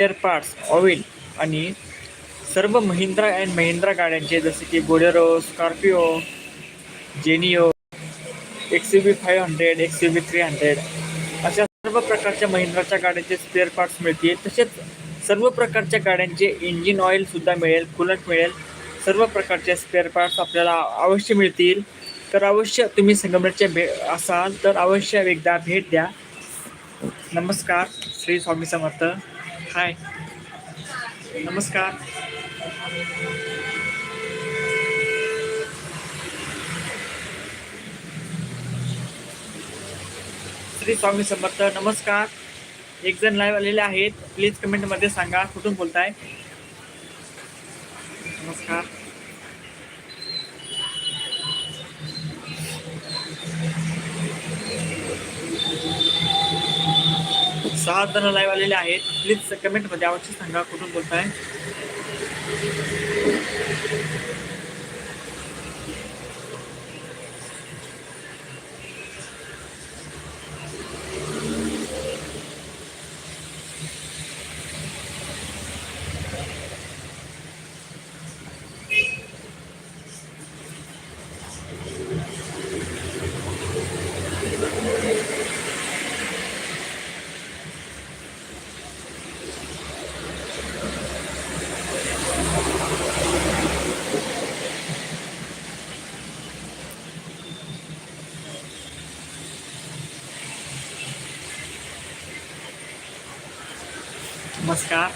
Spare parts oil आणि सर्व Mahindra and Mahindra गाड्यांचे जसे की Bolero Scorpio Genio X U V five hundred X U V three hundred अशा सर्व प्रकारच्या महिंद्राच्या गाड्यांचे स्पेअर पार्ट्स मिळतील. तसेच सर्व प्रकारच्या गाड्यांचे इंजिन ऑइलसुद्धा मिळेल कुलट मिळेल. सर्व प्रकारचे स्पेअर पार्ट्स आपल्याला अवश्य मिळतील. तर अवश्य तुम्ही संगमनेरचे भे असाल तर अवश्य एकदा भेट द्या. नमस्कार श्री स्वामी समर्थ. हाय. नमस्कार. श्री स्वामी समर्थ नमस्कार. एक जण लाईव्ह आलेले आहेत. प्लीज कमेंटमध्ये सांगा कुठून बोलताय? नमस्कार. चार जण लाईव्ह आलेले आहेत. प्लीज कमेंटमध्ये आवश्यक सांगा कुठून बोलताय. नमस्कार.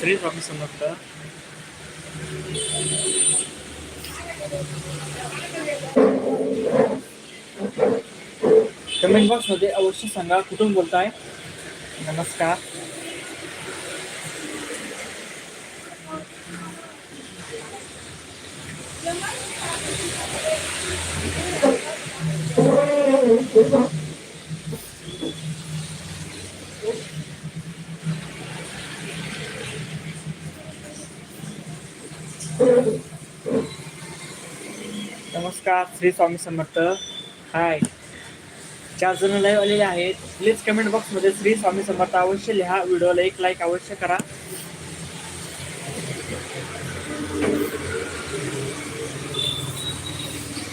श्री स्वामी समर्थ. कमेंट बॉक्समध्ये अवश्य सांगा कुठून बोलताय. नमस्कार. नमस्कार श्री स्वामी समर्थ. हाय चार जण लाईव्ह आलेले आहेत. प्लीज कमेंट बॉक्समध्ये श्री स्वामी समर्थ अवश्य लिहा. व्हिडिओला एक लाईक अवश्य करा.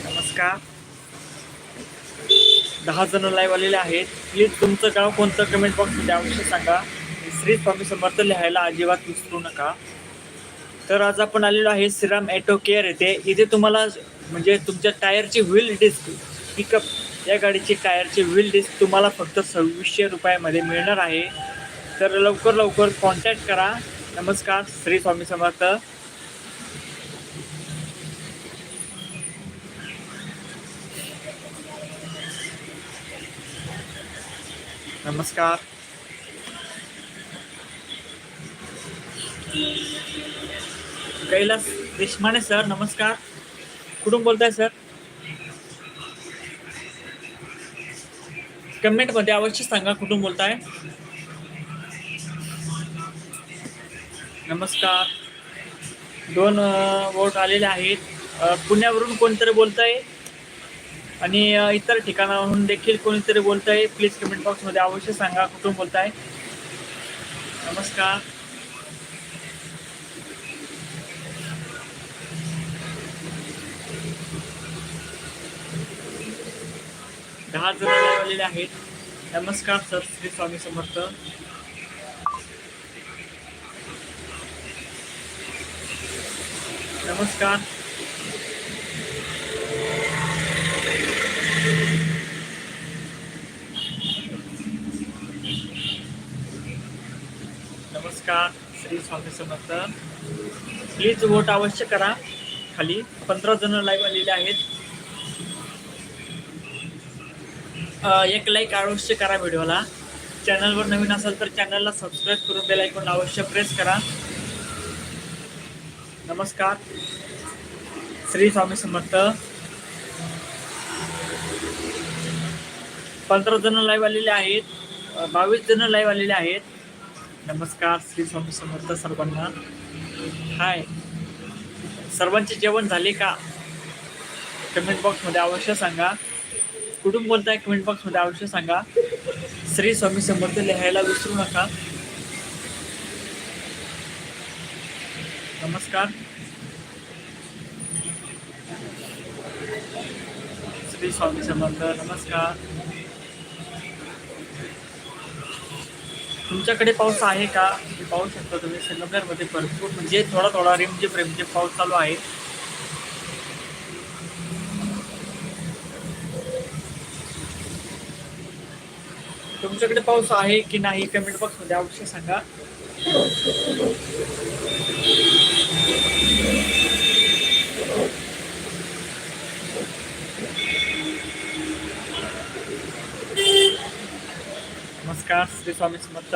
नमस्कार. दहा जण लाईव्ह आलेले आहेत. प्लीज तुमचं गाव कोणतं कमेंट बॉक्समध्ये अवश्य सांगा. श्री स्वामी समर्थ लिहायला अजिबात विसरू नका. तर आज आपण आलेलो आहे श्रीराम ॲटो केअर येथे. इथे तुम्हाला म्हणजे तुमच्या टायरची व्हील डिस्क पिकअप या गाडीची टायरची व्हील डिस्क तुम्हाला फक्त सव्वीसशे रुपयामध्ये मिळणार आहे. तर लवकर लवकर कॉन्टॅक्ट करा. नमस्कार श्री स्वामी समर्थ. नमस्कार. कैलास देशमाने सर नमस्कार. कुठून बोलताय सर? कमेंटमध्ये अवश्य सांगा कुठून बोलताय. नमस्कार. दोन वोट आलेले आहेत. पुण्यावरून कोणतरी बोलताय? आणि इतर ठिकाणाहून देखील कोणीतरी बोलताय? प्लीज कमेंट बॉक्समध्ये अवश्य सांगा कुठून बोलताय. नमस्कार. दहा जण आलेले आहेत. नमस्कार सर श्री स्वामी समर्थ. नमस्कार. नमस्कार श्री स्वामी समर्थ. प्लीज वोट अवश्य करा खाली. पंधरा जण लाईव्ह आलेले आहेत. एक लाईक अवश्य करा व्हिडिओला. चॅनलवर नवीन असाल तर चॅनलला सबस्क्राईब करून बेल ऐकून अवश्य प्रेस करा. नमस्कार. श्री स्वामी समर्थ. पंधरा जण लाईव्ह आलेले आहेत. बावीस जण लाईव्ह आलेले आहेत. नमस्कार श्री स्वामी समर्थ सर्वांना. हाय सर्वांचे जेवण झाले का? कमेंट बॉक्समध्ये अवश्य सांगा. कुटुंब बोलताय कमेंट बॉक्समध्ये आवश्यक सांगा. श्री स्वामी समर्थ लिहायला विसरू नका. नमस्कार. श्री स्वामी समर्थ नमस्कार. तुमच्याकडे पाऊस आहे का? पाहू शकता तुम्ही संगमनेरमध्ये भरपूर म्हणजे थोडा थोडा रिमजे प्रेमचे पाऊस चालू आहे. तुमच्याकडे पाऊस आहे की नाही कमेंट बॉक्समध्ये अवश्य सांगा. नमस्कार श्री स्वामी समर्थ.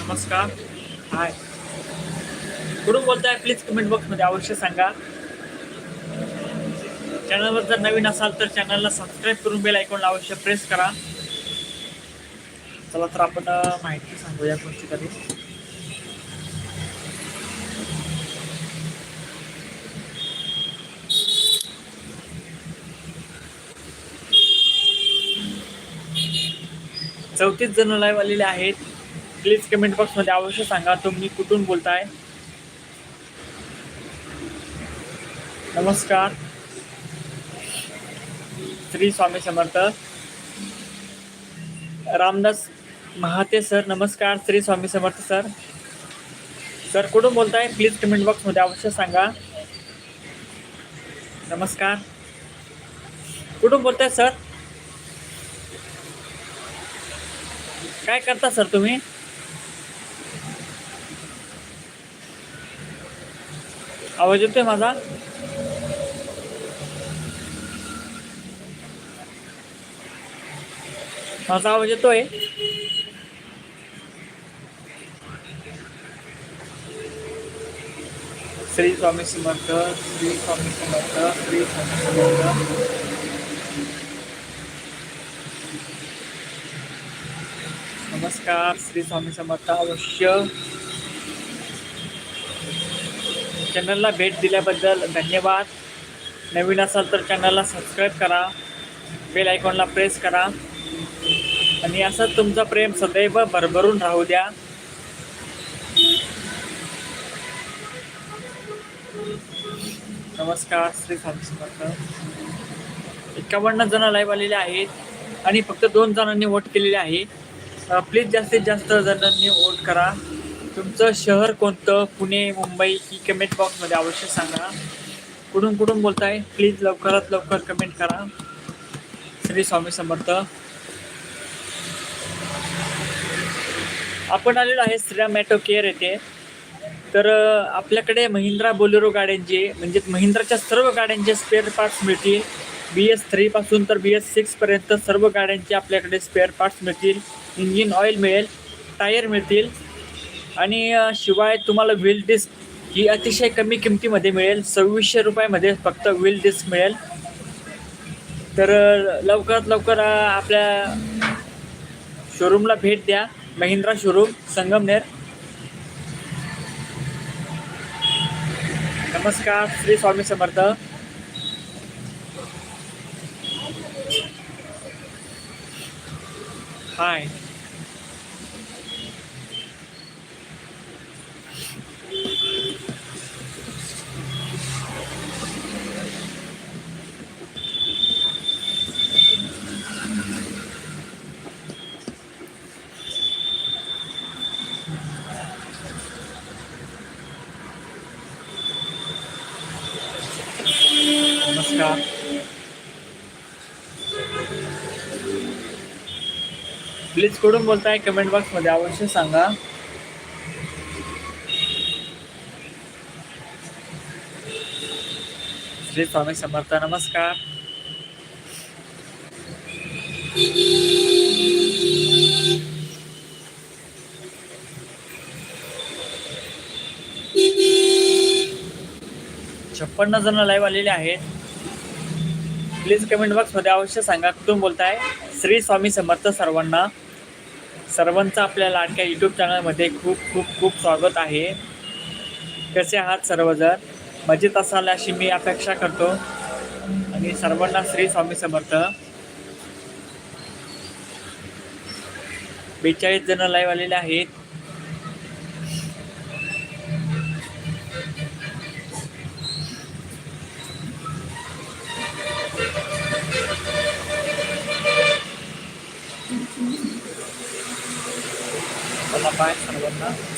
नमस्कार. हाय. कुठून बोलताय? प्लीज कमेंट बॉक्समध्ये अवश्य सांगा. चॅनलवर जर नवीन असाल तर चॅनलला सबस्क्राईब करून बेल आयकॉनला अवश्य प्रेस करा. चला तर आपण माहिती सांगूया गोष्टी कधी चौतीस जण लाईव्ह आलेले आहेत. प्लीज कमेंट बॉक्समध्ये अवश्य सांगा तुम्ही कुठून बोलताय? नमस्कार. श्री स्वामी समर्थ. रामदास महाते सर नमस्कार. श्री स्वामी समर्थ सर. सर कुठून बोलताय? प्लीज कमेंट बॉक्समध्ये अवश्य सांगा. नमस्कार. कुठून बोलताय सर? काय करता सर तुम्ही? आवाज येतोय माझा? माझा आवाज येतोय? श्री स्वामी समर्थ श्री स्वामी समर्थ श्री स्वामी समर्थ. नमस्कार श्री स्वामी समर्थ अवश्य. चॅनलला भेट दिल्याबद्दल धन्यवाद. नवीन असाल तर चॅनलला सबस्क्राईब करा. बेल आयकॉनला प्रेस करा. आणि असं तुमचं प्रेम सदैव भरभरून राहू द्या. नमस्कार श्री स्वामी समर्थ. एकावन्न जण लाईव्ह आलेले आहेत आणि फक्त दोन जणांनी वोट केलेले आहे. प्लीज जास्तीत जास्त जणांनी वोट करा. तुमचं शहर कोणतं? पुणे मुंबई ही कमेंट बॉक्समध्ये अवश्य सांगा. कुठून कुठून बोलताय? प्लीज लवकरात लवकर कमेंट करा. श्री स्वामी समर्थ. आपण आलेलो आहे श्रीराम मॅटो केअर येथे. तर आपल्याकडे महिंद्रा बोलेरो गाड्यांचे म्हणजे महिंद्राच्या सर्व गाड्यांचे स्पेअर पार्ट्स मिळतील. बी एस थ्रीपासून तर बी एस सिक्सपर्यंत सर्व गाड्यांचे आपल्याकडे स्पेअर पार्ट्स मिळतील. इंजिन ऑइल मिळेल. टायर मिळतील. आणि शिवाय तुम्हाला व्हील डिस्क ही अतिशय कमी किमतीमध्ये मिळेल. सव्वीसशे रुपयामध्ये फक्त व्हील डिस्क मिळेल. तर लवकरात लवकर आपल्या शोरूमला भेट द्या. महिंद्रा शोरूम संगमनेर. नमस्कार श्री स्वामी समर्थ. हाय का प्लीज कुठून बोलताय? कमेंट बॉक्समध्ये अवश्य सांगा. श्री स्वामी समर्थ नमस्कार. छप्पन्न जण लाईव्ह आलेले आहेत. प्लीज कमेंट बॉक्समध्ये अवश्य सांगा. कुठून बोलताय? श्री स्वामी समर्थ सर्वांना. सर्वांचं आपल्या लाडक्या यूट्यूब चॅनलमध्ये खूप खूप खूप स्वागत आहे. कसे आहात सर्वजण? मजेत असाल अशी मी अपेक्षा करतो. आणि सर्वांना श्री स्वामी समर्थ. बेचाळीस जण लाईव्ह आलेले आहेत. Bye-bye.